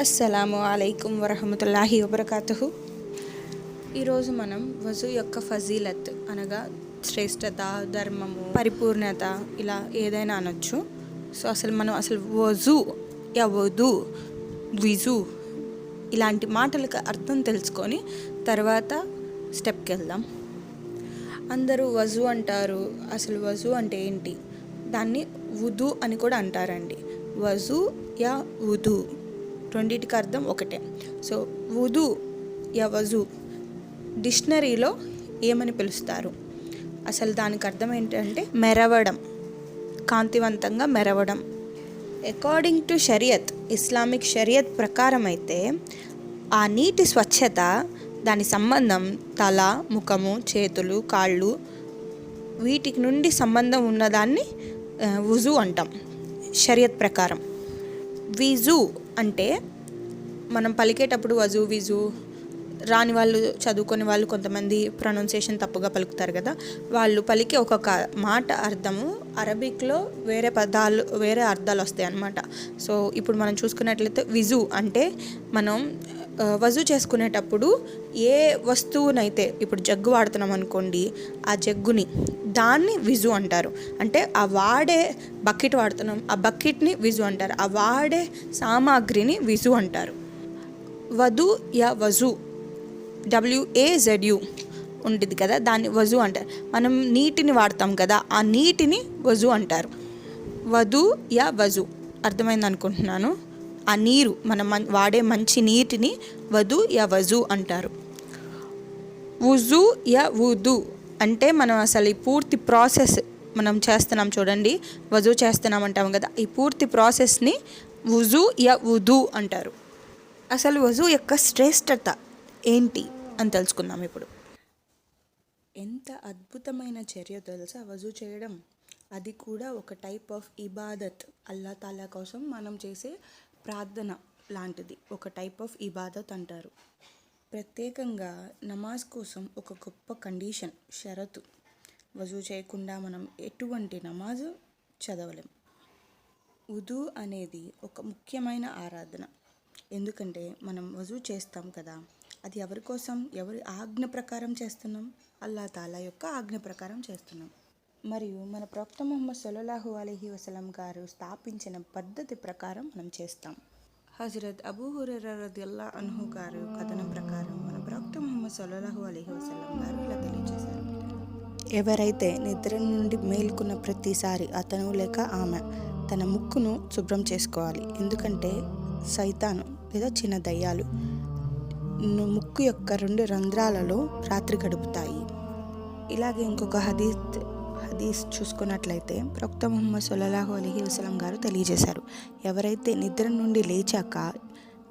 అస్సలాము అలైకుం వరహమతుల్లాహి వబర్కాతు ఈరోజు మనం వజు యొక్క ఫజీలత్ అనగా శ్రేష్టత ధర్మము పరిపూర్ణత ఇలా ఏదైనా అనొచ్చు. సో అసలు మనం అసలు వజు యవదు విజు ఇలాంటి మాటలకు అర్థం తెలుసుకొని తర్వాత స్టెప్కి వెళ్దాం. అందరూ వజు అంటారు. అసలు వజు అంటే ఏంటి? దాన్ని వుదు అని కూడా అంటారండి. వజు యా ఉదు. రెండింటికి అర్థం ఒకటే. So ఉదు yeah వజు. డిక్షనరీలో ఏమని పిలుస్తారు? అసలు దానికి అర్థం ఏంటంటే మెరవడం. కాంతివంతంగా మెరవడం. అకార్డింగ్ టు షరియత్ ఇస్లామిక్ షరియత్ ప్రకారం అయితే ఆ నీటి స్వచ్ఛత దాని సంబంధం తల ముఖము చేతులు కాళ్ళు వీటికి నుండి సంబంధం ఉన్నదాన్ని వుజు అంటాం. షరియత్ ప్రకారం. విజు అంటే మనం పలికేటప్పుడు వజు విజు రాని వాళ్ళు చదువుకొని వాళ్ళు కొంతమంది ప్రొనౌన్సియేషన్ తప్పుగా పలుకుతారు కదా వాళ్ళు పలికే ఒక్కొక్క మాట అర్థము అరబిక్లో వేరే పదాలు వేరే అర్థాలు వస్తాయి అన్నమాట సో ఇప్పుడు మనం చూసుకున్నట్లయితే విజు అంటే మనం వజు చేసుకునేటప్పుడు ఏ వస్తువునైతే ఇప్పుడు జగ్గు వాడుతున్నాం అనుకోండి ఆ జగ్గుని దాన్ని విజు అంటారు. అంటే ఆ వాడే బకెట్ వాడుతున్నాం ఆ బకెట్ని విజు అంటారు. ఆ వాడే సామాగ్రిని విజు అంటారు. వధు యా వజు డబ్ల్యూఏజెడ్యు ఉంటుంది కదా దాన్ని వజు అంటారు. మనం నీటిని వాడతాం కదా ఆ నీటిని వజు అంటారు. వధు యా వజు అర్థమైంది అనుకుంటున్నాను? ఆ నీరు మనం వాడే మంచి నీటిని వధు యా వజు అంటారు. వుజు యా వుదు అంటే మనం అసలు ఈ పూర్తి ప్రాసెస్ మనం చేస్తున్నాం చూడండి వజు చేస్తున్నాం అంటాం కదా ఈ పూర్తి ప్రాసెస్ని వుజు యా వుదు అంటారు. అసలు వజు యొక్క శ్రేష్టత ఏంటి అని తెలుసుకుందాం ఇప్పుడు. ఎంత అద్భుతమైన చర్య తెలుసా వజు చేయడం? అది కూడా ఒక టైప్ ఆఫ్ ఇబాదత్ అల్లా తాలా కోసం మనం చేసే ప్రార్థన లాంటిది. ఒక టైప్ ఆఫ్ ఇబాదత్ అంటారు. ప్రత్యేకంగా నమాజ్ కోసం ఒక గొప్ప కండిషన్ షరతు. వజూ చేయకుండా మనం ఎటువంటి నమాజ్ చదవలేం. ఉదు అనేది ఒక ముఖ్యమైన ఆరాధన. ఎందుకంటే మనం వజూ చేస్తాం కదా అది ఎవరి కోసం ఎవరి ఆజ్ఞ ప్రకారం చేస్తున్నాం? అల్లా తాలా యొక్క ఆజ్ఞ ప్రకారం చేస్తున్నాం. మరియు మన ప్రవక్త మొహమ్మద్ సల్లాహు అలీహి వసలం గారు స్థాపించిన పద్ధతి ప్రకారం మనం చేస్తాం. హజరత్ అబూ హురైరా అన్హు గారు కథనం ప్రకారం మన ప్రవక్త మొహమ్మద్ సల్లాహు అలహి వసలం గారు ఇలా తెలియజేశారు. ఎవరైతే నిద్ర నుండి మేల్కొన్న ప్రతిసారి అతను లేక ఆమె తన ముక్కును శుభ్రం చేసుకోవాలి. ఎందుకంటే సైతాను లేదా చిన్న దయ్యాలు ముక్కు యొక్క రెండు రంధ్రాలలో రాత్రి గడుపుతాయి. ఇలాగే ఇంకొక హదీత్ హదీస్ చూసుకున్నట్లయితే ప్రొక్త ముహమ్మద్ సొల్లహు అలహి వసలం గారు తెలియజేశారు. ఎవరైతే నిద్ర నుండి లేచాక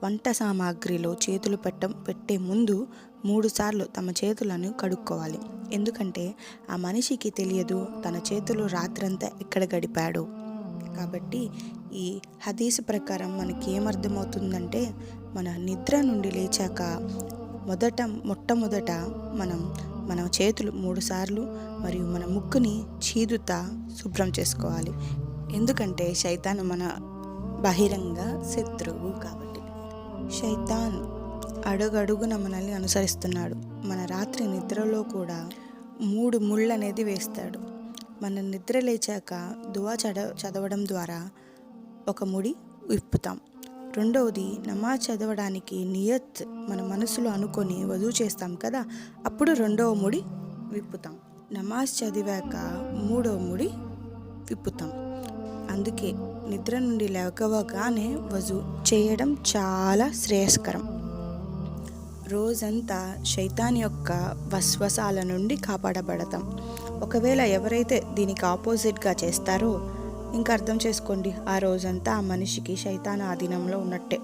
వంట సామాగ్రిలో చేతులు పెట్ట పెట్టే ముందు మూడుసార్లు తమ చేతులను కడుక్కోవాలి. ఎందుకంటే ఆ మనిషికి తెలియదు తన చేతులు రాత్రంతా ఎక్కడ గడిపాడు. కాబట్టి ఈ హదీస్ ప్రకారం మనకి ఏమర్థమవుతుందంటే మన నిద్ర నుండి లేచాక మొదట మొట్టమొదట మనం మన చేతులు మూడు సార్లు మరియు మన ముక్కుని చీదుతా శుభ్రం చేసుకోవాలి. ఎందుకంటే శైతాన్ మన బహిరంగ శత్రువు కాబట్టి. శైతాన్ అడుగడుగున మనల్ని అనుసరిస్తున్నాడు. మన రాత్రి నిద్రలో కూడా మూడు ముళ్ళు అనేది వేస్తాడు. మన నిద్ర లేచాక దువా చడ చదవడం ద్వారా ఒక ముడి విప్పుతాం. రెండవది నమాజ్ చదవడానికి నియత్ మన మనసులో అనుకొని వధువు చేస్తాం కదా అప్పుడు రెండవ ముడి విప్పుతాం. నమాజ్ చదివాక మూడవ ముడి విప్పుతాం. అందుకే నిద్ర నుండి లేవగానే వజు చేయడం చాలా శ్రేయస్కరం. రోజంతా శైతాన్ యొక్క వస్వసాల నుండి కాపాడబడతాం. ఒకవేళ ఎవరైతే దీనికి ఆపోజిట్గా చేస్తారో ఇంకా అర్థం చేసుకోండి ఆ రోజంతా ఆ మనిషికి శైతాన్ ఆధీనంలో ఉన్నట్టే.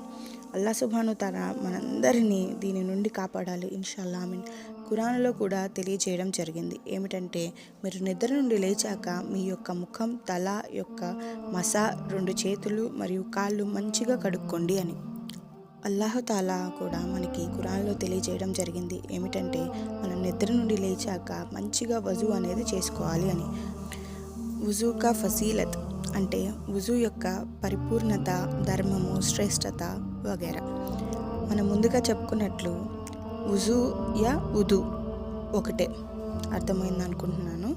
అల్లా సుభాను తన మనందరినీ దీని నుండి కాపాడాలి ఇన్షాల్లా మీన్ ఖురాన్లో కూడా తెలియజేయడం జరిగింది. ఏమిటంటే మీరు నిద్ర నుండి లేచాక మీ యొక్క ముఖం తల యొక్క మసా రెండు చేతులు మరియు కాళ్ళు మంచిగా కడుక్కోండి అని. అల్లాహతాలా కూడా మనకి ఖురాన్లో తెలియజేయడం జరిగింది. ఏమిటంటే మనం నిద్ర నుండి లేచాక మంచిగా వజు అనేది చేసుకోవాలి అని. వజూకా ఫసీలత్. అంటే వుజు యొక్క పరిపూర్ణత ధర్మము శ్రేష్టత వగేరా. మనం ముందుగా చెప్పుకున్నట్లు వుజు యా ఉదు ఒకటే. అర్థమైంది అనుకుంటున్నాను.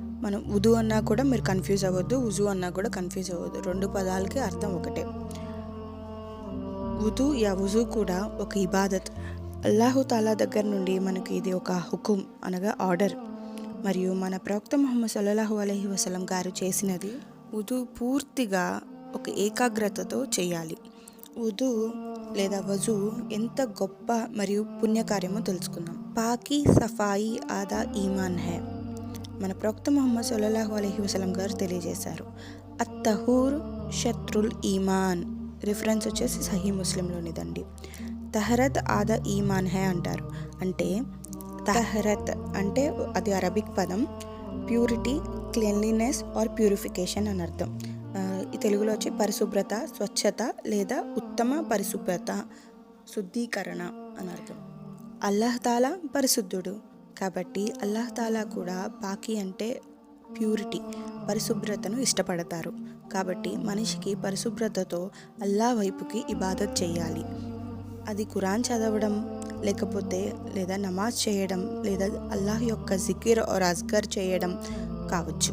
మనం ఉదు అన్నా కూడా మీరు కన్ఫ్యూజ్ అవ్వద్దు ఉజు అన్నా కూడా కన్ఫ్యూజ్ అవ్వద్దు. రెండు పదాలకి అర్థం ఒకటే. ఉదు యా ఉజు కూడా ఒక ఇబాదత్. అల్లాహు తాలా దగ్గర నుండి మనకి ఇది ఒక హుకుం అనగా ఆర్డర్. మరియు మన ప్రవక్త మొహమ్మద్ సల్లాహు అలహి వసలం గారు చేసినది ఉదు పూర్తిగా ఒక ఏకాగ్రతతో చేయాలి. ఉదు లేదా వజు ఎంత గొప్ప మరియు పుణ్యకార్యమో తెలుసుకుందాం. పాకి సఫాయి ఆదా ఈమాన్ హే. మన ప్రవక్త మొహమ్మద్ సల్లాహు అలహి వసలం గారు తెలియజేశారు. అత్తహూర్ శత్రుల్ ఈమాన్. రిఫరెన్స్ వచ్చేసి సహీ ముస్లింలోనిదండి తహరత్ ఆదా ఈమాన్ హే అంటారు. అంటే తహరత్ అంటే అది అరబిక్ పదం. ప్యూరిటీ క్లీన్లీనెస్ ఆర్ ప్యూరిఫికేషన్ అని అర్థం. ఈ తెలుగులో వచ్చి పరిశుభ్రత స్వచ్ఛత లేదా ఉత్తమ పరిశుభ్రత శుద్ధీకరణ అని అర్థం. అల్లాహతాలా పరిశుద్ధుడు. కాబట్టి అల్లాహతాలా కూడా పాకి అంటే ప్యూరిటీ పరిశుభ్రతను ఇష్టపడతారు. కాబట్టి మనిషికి పరిశుభ్రతతో అల్లా వైపుకి ఇబాదత్ చేయాలి. అది ఖురాన్ చదవడం లేకపోతే లేదా నమాజ్ చేయడం లేదా అల్లాహ్ యొక్క జికిర్ ఆర్ అజ్గర్ చేయడం కావచ్చు.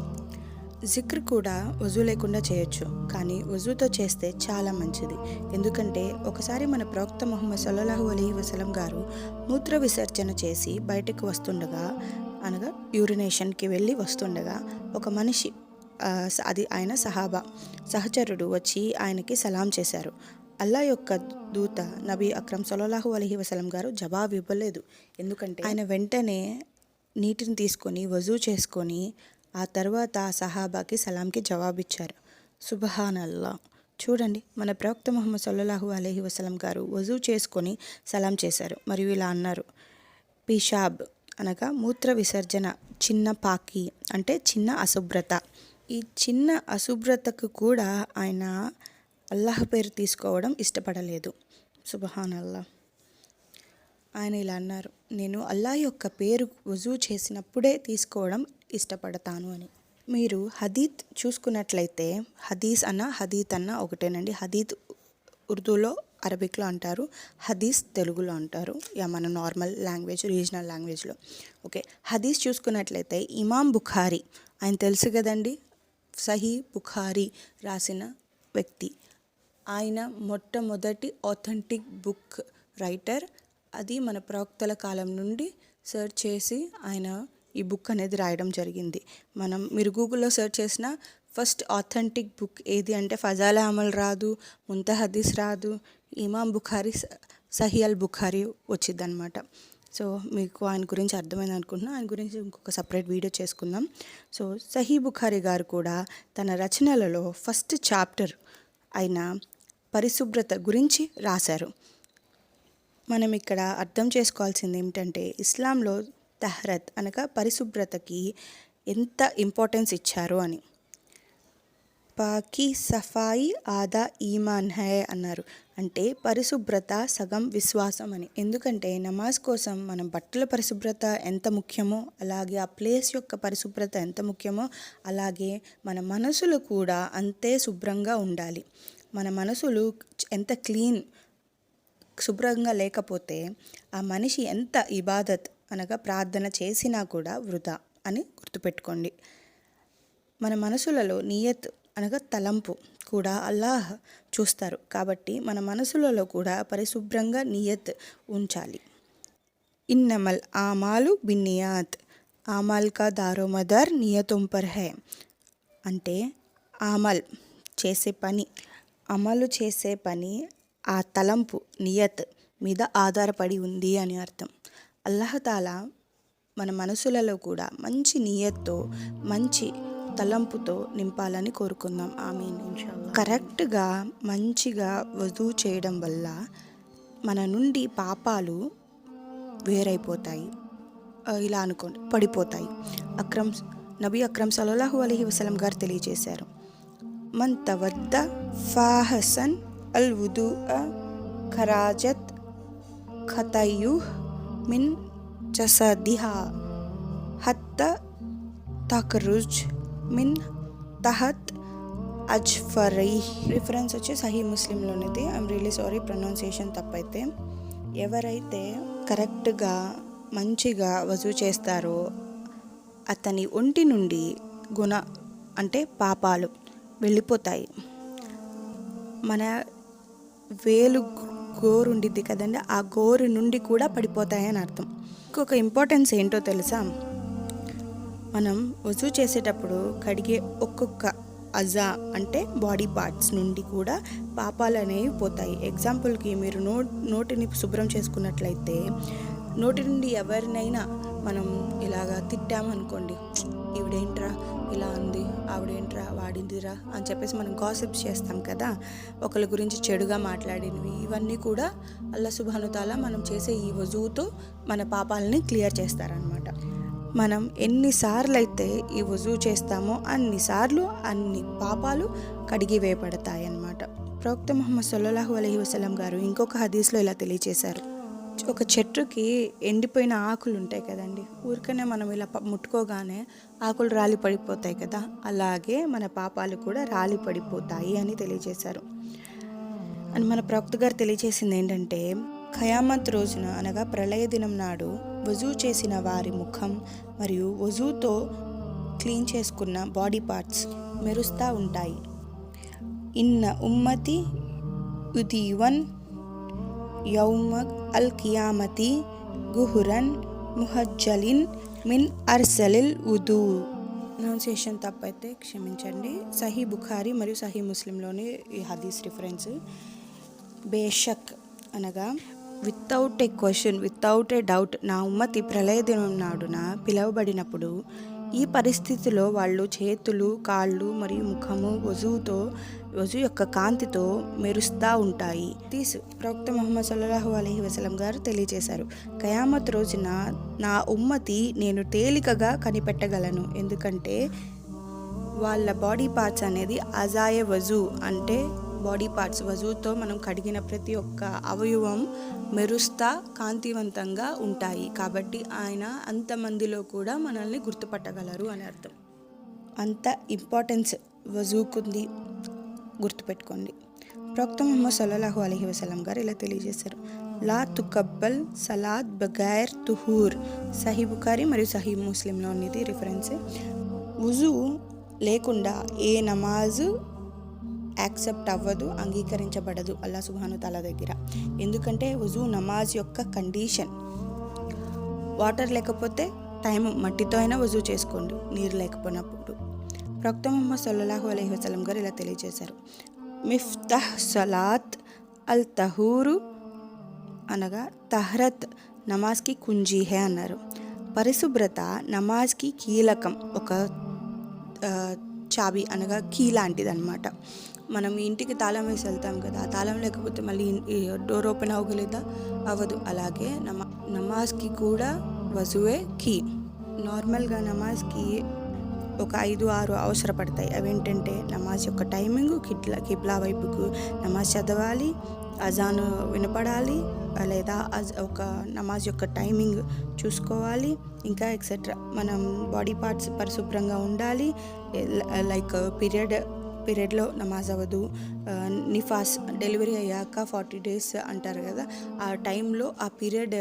జిక్ర్ కూడా వజూ లేకుండా చేయొచ్చు కానీ వజూతో చేస్తే చాలా మంచిది. ఎందుకంటే ఒకసారి మన ప్రవక్త మొహమ్మద్ సల్లాహు అలీ వసలం గారు మూత్ర విసర్జన చేసి బయటకు వస్తుండగా అనగా యూరినేషన్కి వెళ్ళి వస్తుండగా ఒక మనిషి అది ఆయన సహాబా సహచరుడు వచ్చి ఆయనకి సలాం చేశారు. అల్లా యొక్క దూత నబీ అక్రమ్ సొలలాహు అలహి వసలం గారు జవాబు ఇవ్వలేదు. ఎందుకంటే ఆయన వెంటనే నీటిని తీసుకొని వజూ చేసుకొని ఆ తర్వాత ఆ సహాబాకి సలాంకి జవాబిచ్చారు. సుబహాన్ అల్లా చూడండి మన ప్రవక్త ముహమ్మద్ సల్లాహు అలహి వసలం గారు వజూ చేసుకొని సలాం చేశారు. మరియు ఇలా అన్నారు పిషాబ్ అనగా మూత్ర విసర్జన చిన్న పాకి అంటే చిన్న అశుభ్రత. ఈ చిన్న అశుభ్రతకు కూడా ఆయన అల్లాహ్ పేరు తీసుకోవడం ఇష్టపడలేదు. సుబహాన్ అల్లా ఆయన ఇలా అన్నారు నేను అల్లాహ్ యొక్క పేరు వజూ చేసినప్పుడే తీసుకోవడం ఇష్టపడతాను అని. మీరు హదీత్ చూసుకున్నట్లయితే హదీస్ అన్న హదీత్ అన్న ఒకటేనండి. హదీత్ ఉర్దూలో అరబిక్లో అంటారు హదీస్ తెలుగులో అంటారు. యా మన నార్మల్ లాంగ్వేజ్ రీజనల్ లాంగ్వేజ్లో. ఓకే. హదీస్ చూసుకున్నట్లయితే ఇమాం బుఖారీ ఆయన తెలుసు కదండి? సహీ బుఖారీ రాసిన వ్యక్తి. ఆయన మొట్టమొదటి ఆథెంటిక్ బుక్ రైటర్ అది మన ప్రవక్తల కాలం నుండి సెర్చ్ చేసి ఆయన ఈ బుక్ అనేది రాయడం జరిగింది. మనం మీరు గూగుల్లో సెర్చ్ చేసిన ఫస్ట్ ఆథెంటిక్ బుక్ ఏది అంటే ఫజాలా అమల్ రాదు ముంత హదీస్ రాదు ఇమాం బుఖారీ సహియల్ బుఖారీ వచ్చింది అనమాట సో మీకు ఆయన గురించి అర్థమైంది అనుకుంటున్నా. ఆయన గురించి ఇంకొక సపరేట్ వీడియో చేసుకుందాం. సో సహీ బుఖారీ గారు కూడా తన రచనలలో ఫస్ట్ చాప్టర్ అయిన పరిశుభ్రత గురించి రాశారు. మనం ఇక్కడ అర్థం చేసుకోవాల్సింది ఏమిటంటే ఇస్లాంలో తహరత్ అనగా పరిశుభ్రతకి ఎంత ఇంపార్టెన్స్ ఇచ్చారు అని. పాకి సఫాయి ఆదా ఈమాన్ హై అన్నారు. అంటే పరిశుభ్రత సగం విశ్వాసం అని. ఎందుకంటే నమాజ్ కోసం మనం బట్టల పరిశుభ్రత ఎంత ముఖ్యమో అలాగే ఆ ప్లేస్ యొక్క పరిశుభ్రత ఎంత ముఖ్యమో అలాగే మన మనసులు కూడా అంతే శుభ్రంగా ఉండాలి. మన మనసులు ఎంత క్లీన్ శుభ్రంగా లేకపోతే ఆ మనిషి ఎంత ఇబాదత్ అనగా ప్రార్థన చేసినా కూడా వృధా అని గుర్తుపెట్టుకోండి. మన మనసులలో నియత్ అనగా తలంపు కూడా అల్లాహ్ చూస్తారు. కాబట్టి మన మనసులలో కూడా పరిశుభ్రంగా నియత్ ఉంచాలి. ఇన్నమల్ ఆమాలు బిన్నియాత్. ఆమాల్ కా దారోమదర్ నియతుంపర్ హే. అంటే ఆమల్ చేసే పని అమలు చేసే పని ఆ తలంపు నియత్ మీద ఆధారపడి ఉంది అని అర్థం. అల్లహతాలా మన మనసులలో కూడా మంచి నియత్తో మంచి తలంపుతో నింపాలని కోరుకుందాం. ఆమె కరెక్ట్గా మంచిగా వధువు చేయడం వల్ల మన నుండి పాపాలు వేరైపోతాయి. ఇలా అనుకోండి పడిపోతాయి. అక్రమ్ నబీ అక్రమ్ సలహు అలహి వసలం గారు తెలియజేశారు. మన్ తవద్ద ఫాహసన్ అల్ వుదు ఖరాజత్ ఖతయుహ్ మిన్ జసదిహా హత్త తక్రుజ్ మిన్ తహత్ అజ్ఫరై రిఫరెన్స్ వచ్చి సహీ ముస్లింలోనిది ఐఎమ్ రియలీ సారీ ప్రొనౌన్సియేషన్ తప్పైతే ఎవరైతే కరెక్ట్గా మంచిగా వజూ చేస్తారో అతని ఒంటి నుండి గుణ అంటే పాపాలు వెళ్ళిపోతాయి. మన వేలు గోరు ఉండిద్ది కదండి ఆ గోరు నుండి కూడా పడిపోతాయని అర్థం. ఇంకొక ఇంపార్టెన్స్ ఏంటో తెలుసా? మనం వజూ చేసేటప్పుడు కడిగే ఒక్కొక్క అజా అంటే బాడీ పార్ట్స్ నుండి కూడా పాపాలు అనేవి పోతాయి. ఎగ్జాంపుల్కి మీరు నో నోటిని శుభ్రం చేసుకున్నట్లయితే నోటి నుండి ఎవరినైనా మనం ఇలాగా తిట్టామనుకోండి ఈవిడేంట్రా? ఇలా ఉంది. ఆవిడేంట్రా? వాడిందిరా? అని చెప్పేసి మనం గాసిప్స్ చేస్తాం కదా? ఒకరి గురించి చెడుగా మాట్లాడినవి. ఇవన్నీ కూడా అల్లా సుభానుతాల మనం చేసే ఈ వజువుతో మన పాపాలని క్లియర్ చేస్తారనమాట మనం ఎన్నిసార్లు అయితే ఈ వజువు చేస్తామో అన్నిసార్లు అన్ని పాపాలు కడిగి వేయబడతాయన్నమాట. ప్రవక్త ముహమ్మద్ సల్లల్లాహు అలహి వసలం గారు ఇంకొక హదీస్లో ఇలా తెలియచేశారు. ఒక చెట్టుకి ఎండిపోయిన ఆకులు ఉంటాయి కదండి. ఊరికనే మనం ఇలా ముట్టుకోగానే ఆకులు రాలి పడిపోతాయి కదా. అలాగే మన పాపాలు కూడా రాలి పడిపోతాయి అని తెలియజేశారు. అని మన ప్రవక్త గారు తెలియజేసింది ఏంటంటే ఖయామత్ రోజున అనగా ప్రళయ దినం నాడు వజూ చేసిన వారి ముఖం మరియు వజూతో క్లీన్ చేసుకున్న బాడీ పార్ట్స్ మెరుస్తూ ఉంటాయి. ఇన్న ఉమ్మతి ఉదీవన్ యౌమ అల్ కియామతి గుహురన్ ముహజ్జలిన్ మిన్ అర్సలిల్ ఉదూ ప్రొనౌన్సియేషన్ తప్పైతే క్షమించండి. సహీ బుఖారీ మరియు సహీ ముస్లింలోని ఈ హదీస్ రిఫరెన్స్ బేషక్ అనగా without a question without a doubt నా ఉమ్మతి ప్రళయ దినం నాడున పిలువబడినప్పుడు ఈ పరిస్థితిలో వాళ్ళు చేతులు కాళ్ళు మరియు ముఖము వజువుతో వజు యొక్క కాంతితో మెరుస్తూ ఉంటాయి. తీసు ప్రవక్త ముహమ్మద్ సల్లాహు అలహి వసలం గారు తెలియజేశారు. కయామత్ రోజున నా ఉమ్మతి నేను తేలికగా కనిపెట్టగలను. ఎందుకంటే వాళ్ళ బాడీ పార్ట్స్ అనేది అజాయ వజు అంటే బాడీ పార్ట్స్ వజూతో మనం కడిగిన ప్రతి ఒక్క అవయవం మెరుస్తా కాంతివంతంగా ఉంటాయి. కాబట్టి ఆయన అంతమందిలో కూడా మనల్ని గుర్తుపట్టగలరు అని అర్థం. అంత ఇంపార్టెన్స్ వజూకుంది గుర్తుపెట్టుకోండి. ప్రవక్త మొహమ్మద్ సల్లాహు అలహి వసలం గారు ఇలా తెలియజేశారు. లా తుకబ్బల్ సలాద్ బగైర్ తుహూర్. సహీ బుఖారి మరియు సహీ ముస్లింలో ఉన్నది రిఫరెన్స్ వుజు లేకుండా ఏ నమాజు యాక్సెప్ట్ అవ్వదు అంగీకరించబడదు అల్లా సుబాను తల దగ్గర. ఎందుకంటే వుజు నమాజ్ యొక్క కండిషన్. వాటర్ లేకపోతే టైం మట్టితో అయినా వజూ చేసుకోండి నీరు లేకపోయినప్పుడు. ప్రవక్త ముహమ్మద్ సల్లాహు అలైహి వసలం గారు ఇలా తెలియజేశారు. మిఫ్తహ్ సలాత్ అల్ తహూరు అనగా తహరత్ నమాజ్కి కుంజీహే అన్నారు. పరిశుభ్రత నమాజ్కి కీలకం ఒక చాబి చాబీ అనగా కీ లాంటిది అనమాట మనం ఇంటికి తాళం వేసి వెళ్తాం కదా ఆ తాళం లేకపోతే మళ్ళీ డోర్ ఓపెన్ అవ్వగలేదా అవ్వదు. అలాగే నమా నమాజ్కి కూడా వజువే కీ. నార్మల్గా నమాజ్కి ఒక ఐదు ఆరు అవసరపడతాయి. అవేంటంటే నమాజ్ యొక్క టైమింగ్ కిట్లా కిబ్లా వైపుకు నమాజ్ చదవాలి అజాన్ వినపడాలి లేదా అజ్ ఒక నమాజ్ యొక్క టైమింగ్ చూసుకోవాలి ఇంకా ఎక్సెట్రా మనం బాడీ పార్ట్స్ పరిశుభ్రంగా ఉండాలి లైక్ పీరియడ్ పీరియడ్లో నమాజ్ అవ్వదు. నిఫాస్ డెలివరీ అయ్యాక ఫార్టీ డేస్ అంటారు కదా. ఆ టైంలో ఆ పీరియడ్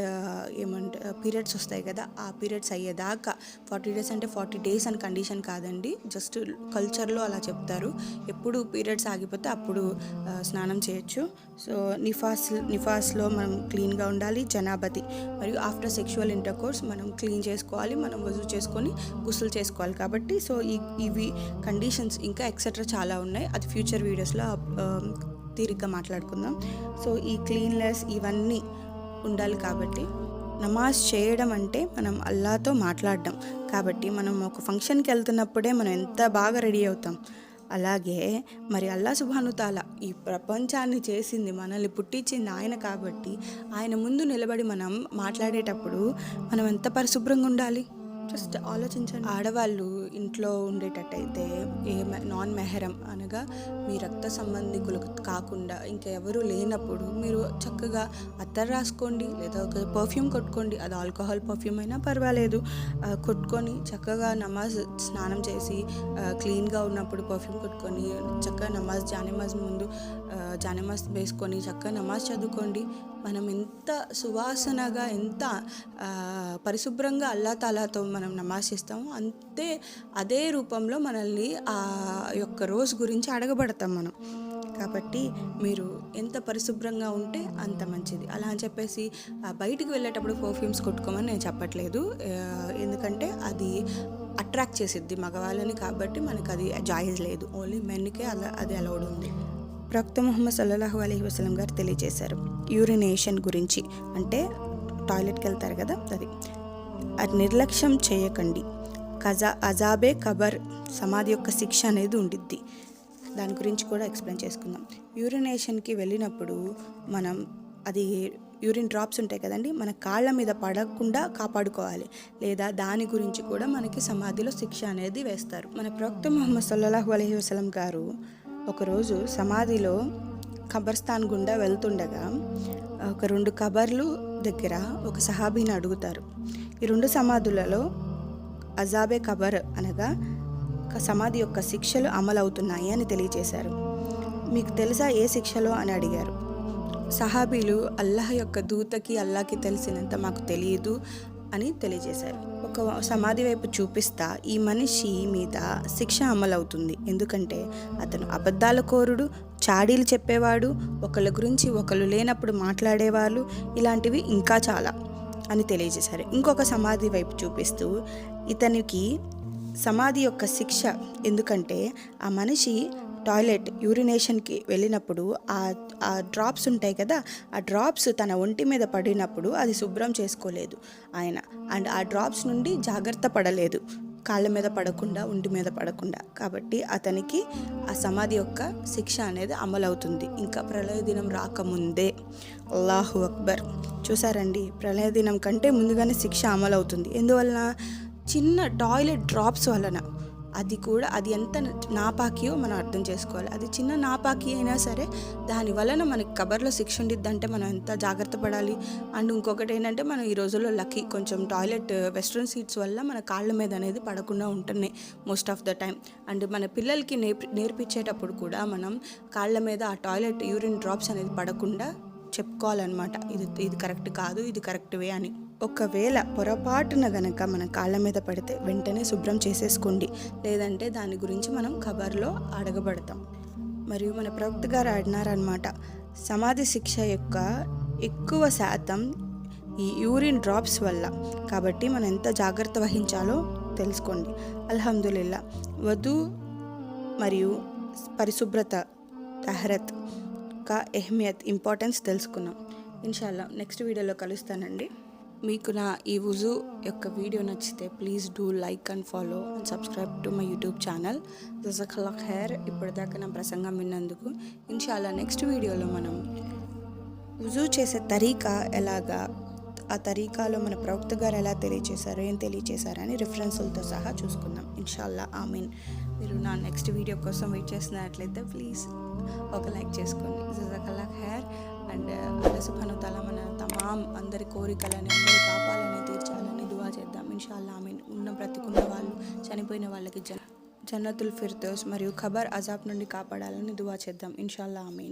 ఏమంట పీరియడ్స్ వస్తాయి కదా. ఆ పీరియడ్స్ అయ్యేదాకా ఫార్టీ డేస్ అంటే ఫార్టీ డేస్ అని కండిషన్ కాదండి. జస్ట్ కల్చర్లో అలా చెప్తారు. ఎప్పుడు పీరియడ్స్ ఆగిపోతే అప్పుడు స్నానం చేయొచ్చు. సో నిఫాస్ నిఫాస్లో మనం క్లీన్గా ఉండాలి జనాభతి మరియు ఆఫ్టర్ సెక్షువల్ ఇంటర్కోర్స్ మనం క్లీన్ చేసుకోవాలి మనం వజూ చేసుకొని గుసులు చేసుకోవాలి కాబట్టి. సో ఈ ఇవి కండిషన్స్ ఇంకా ఎక్సెట్రా చాలా ఉన్నాయి. అది ఫ్యూచర్ వీడియోస్లో తీరిగ్గా మాట్లాడుకుందాం. సో ఈ క్లీన్లెస్ ఇవన్నీ ఉండాలి కాబట్టి నమాజ్ చేయడం అంటే మనం అల్లాతో మాట్లాడడం. కాబట్టి మనం ఒక ఫంక్షన్కి వెళ్తున్నప్పుడే మనం ఎంత బాగా రెడీ అవుతాం. అలాగే మరి అల్లా సుభానుతాల ఈ ప్రపంచాన్ని చేసింది మనల్ని పుట్టించింది ఆయన కాబట్టి ఆయన ముందు నిలబడి మనం మాట్లాడేటప్పుడు మనం ఎంత పరిశుభ్రంగా ఉండాలి? జస్ట్ ఆలోచించండి. ఆడవాళ్ళు ఇంట్లో ఉండేటట్టయితే ఏ నాన్ మెహరం అనగా మీ రక్త సంబంధికులు కాకుండా ఇంకా లేనప్పుడు మీరు చక్కగా అత్తర్ రాసుకోండి లేదా ఒక పర్ఫ్యూమ్ కొట్టుకోండి. అది ఆల్కహాల్ పర్ఫ్యూమ్ అయినా పర్వాలేదు. కొట్టుకొని చక్కగా నమాజ్ స్నానం చేసి క్లీన్గా ఉన్నప్పుడు పర్ఫ్యూమ్ కొట్టుకొని చక్కగా నమాజ్ జానమాజ్ ముందు జానమాజ్ వేసుకొని చక్కగా నమాజ్ చదువుకోండి. మనం ఎంత సువాసనగా ఎంత పరిశుభ్రంగా అల్లాతాలాతో మనం నమాజ్ చేస్తామో అంతే అదే రూపంలో మనల్ని ఆ యొక్క రోజు గురించి అడగబడతాం మనం. కాబట్టి మీరు ఎంత పరిశుభ్రంగా ఉంటే అంత మంచిది. అలా అని చెప్పేసి బయటికి వెళ్ళేటప్పుడు పర్ఫ్యూమ్స్ కొట్టుకోమని నేను చెప్పట్లేదు. ఎందుకంటే అది అట్రాక్ట్ చేసిద్ది మగవాళ్ళని కాబట్టి మనకు అది జాయిజ్ లేదు. ఓన్లీ మెన్కే అలా అది అలౌడ్ ఉంది. ప్రవక్త ముహమ్మద్ సల్లాహు అలీ వసలం గారు తెలియజేశారు. యూరినేషన్ గురించి అంటే టాయిలెట్కి వెళ్తారు కదా అది. అది నిర్లక్ష్యం చేయకండి. కజా అజాబే కబర్ సమాధి యొక్క శిక్ష అనేది ఉండిద్ది. దాని గురించి కూడా ఎక్స్ప్లెయిన్ చేసుకుందాం. యూరినేషన్కి వెళ్ళినప్పుడు మనం అది యూరిన్ డ్రాప్స్ ఉంటాయి కదండి మన కాళ్ళ మీద పడకుండా కాపాడుకోవాలి. లేదా దాని గురించి కూడా మనకి సమాధిలో శిక్ష అనేది వేస్తారు. మన ప్రవక్త ముహమ్మద్ సల్లాహు అలహి వసలం గారు ఒకరోజు సమాధిలో ఖబర్స్థాన్ గుండా వెళ్తుండగా ఒక రెండు కబర్లు దగ్గర ఒక సహాబీని అడుగుతారు. ఈ రెండు సమాధులలో అజాబే కబర్ అనగా ఒక సమాధి యొక్క శిక్షలు అమలవుతున్నాయి అని తెలియజేశారు. మీకు తెలుసా ఏ శిక్షలో అని అడిగారు. సహాబీలు అల్లాహ్ యొక్క దూతకి అల్లాకి తెలిసినంత మాకు తెలియదు అని తెలియజేశారు. ఒక సమాధి వైపు చూపిస్తా ఈ మనిషి మీద శిక్ష అమలవుతుంది. ఎందుకంటే అతను అబద్ధాల కోరుడు చాడీలు చెప్పేవాడు ఒకళ్ళ గురించి ఒకళ్ళు లేనప్పుడు మాట్లాడేవాళ్ళు ఇలాంటివి ఇంకా చాలా అని తెలియజేశారు. ఇంకొక సమాధి వైపు చూపిస్తూ ఇతనికి సమాధి యొక్క శిక్ష. ఎందుకంటే ఆ మనిషి టాయిలెట్ యూరినేషన్కి వెళ్ళినప్పుడు ఆ ఆ డ్రాప్స్ ఉంటాయి కదా ఆ డ్రాప్స్ తన ఒంటి మీద పడినప్పుడు అది శుభ్రం చేసుకోలేదు ఆయన. అండ్ ఆ డ్రాప్స్ నుండి జాగ్రత్త పడలేదు కాళ్ళ మీద పడకుండా ఒంటి మీద పడకుండా. కాబట్టి అతనికి ఆ సమాధి యొక్క శిక్ష అనేది అమలవుతుంది. ఇంకా ప్రళయ దినం రాకముందే. అల్లాహు అక్బర్. చూసారండి ప్రళయ దినం కంటే ముందుగానే శిక్ష అమలవుతుంది. ఎందువలన? చిన్న టాయిలెట్ డ్రాప్స్ వలన. అది కూడా అది ఎంత నాపాకియో మనం అర్థం చేసుకోవాలి. అది చిన్న నాపాకి అయినా సరే దాని వలన మనకి కబర్లో శిక్ష ఉండిద్దంటే మనం ఎంత జాగ్రత్త పడాలి. అండ్ ఇంకొకటి ఏంటంటే మనం ఈ రోజుల్లో లక్కీ కొంచెం టాయిలెట్ వెస్ట్రన్ సీట్స్ వల్ల మన కాళ్ళ మీద అనేది పడకుండా ఉంటున్నాయి most of the time. And మన పిల్లలకి నేర్పి నేర్పించేటప్పుడు కూడా మనం కాళ్ళ మీద ఆ టాయిలెట్ యూరిన్ డ్రాప్స్ అనేది పడకుండా చెప్పుకోవాలన్నమాట. ఇది ఇది కరెక్ట్ కాదు ఇది కరెక్ట్ వే అని. ఒకవేళ పొరపాటున గనక మన కాళ్ళ మీద పడితే వెంటనే శుభ్రం చేసేసుకోండి. లేదంటే దాని గురించి మనం కబర్లో అడగబడతాం. మరియు మన ప్రవక్త గారు ఆడినారనమాట సమాధి శిక్ష యొక్క ఎక్కువ శాతం ఈ యూరిన్ డ్రాప్స్ వల్ల. కాబట్టి మనం ఎంత జాగ్రత్త వహించాలో తెలుసుకోండి. అల్హమ్దులిల్లా. వధు మరియు పరిశుభ్రత తహరత్. యొక్క ఎహ్మియత్ ఇంపార్టెన్స్ తెలుసుకున్నాం. ఇన్షాల్లా నెక్స్ట్ వీడియోలో కలుస్తానండి. మీకు నా ఈ వుజు యొక్క వీడియో నచ్చితే please do like and follow and subscribe to my YouTube channel జజకల్లా ఖైర్ ఇప్పటిదాకా నా ప్రసంగం విన్నందుకు ఇన్షాల్లా నెక్స్ట్ వీడియోలో మనం వుజు చేసే తరీకా ఎలాగా ఆ తరీకాలో మన ప్రవక్త గారు ఎలా తెలియచేశారో ఏం తెలియచేశారని రిఫరెన్సులతో సహా చూసుకుందాం. ఇన్షాల్లా ఐ మీన్ మీరు నా నెక్స్ట్ వీడియో కోసం వెయిట్ చేస్తున్నట్లయితే ప్లీజ్ ఒక లైక్ చేసుకోండి. జజాకల్లా ఖైర్ అండ్ అల్లా సుఖాను తల మన తమాం అందరి కోరికలని అందరి పాపాలని తీర్చాలని దువా చేద్దాం. ఇన్షాల్లా మీన్ ఉన్న బ్రతికున్న వాళ్ళు చనిపోయిన వాళ్ళకి జన్ జన్నతుల్ ఫిర్దోస్ మరియు ఖబర్ అజాబ్ నుండి కాపాడాలని దువా చేద్దాం. ఇన్షాల్లా మీన్